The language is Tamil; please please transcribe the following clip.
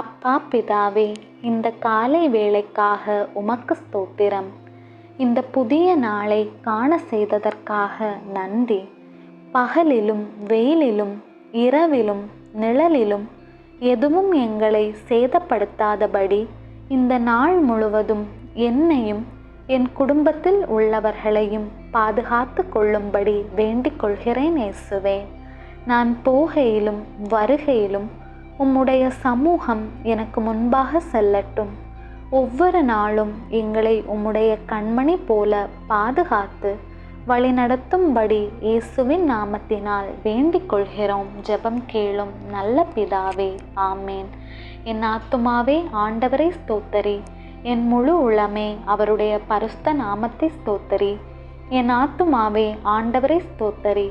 அப்பா பிதாவே இந்த காலை வேளைக்காக உமக்கு ஸ்தோத்திரம். இந்த புதிய நாளை காண செய்ததற்காக நன்றி. பகலிலும் வெயிலிலும் இரவிலும் நிழலிலும் எதுவும் எங்களை சேதப்படுத்தாதபடி இந்த நாள் முழுவதும் என்னையும் என் குடும்பத்தில் உள்ளவர்களையும் பாதுகாத்து கொள்ளும்படி வேண்டிக் கொள்கிறேன் இயேசுவே. நான் போகையிலும் வருகையிலும் உம்முடைய சமூகம் எனக்கு முன்பாக செல்லட்டும். ஒவ்வொரு நாளும் எங்களை உம்முடைய கண்மணி போல பாதுகாத்து வழிநடத்தும்படி இயேசுவின் நாமத்தினால் வேண்டிக் கொள்கிறோம். ஜெபம் கேளும் நல்ல பிதாவே ஆமேன். என் ஆத்துமாவே ஆண்டவரை ஸ்தோத்தரி. என் முழு உளமே அவருடைய பரிசுத்த நாமத்தை ஸ்தோத்தரி. என் ஆத்துமாவே ஆண்டவரை ஸ்தோத்தரி.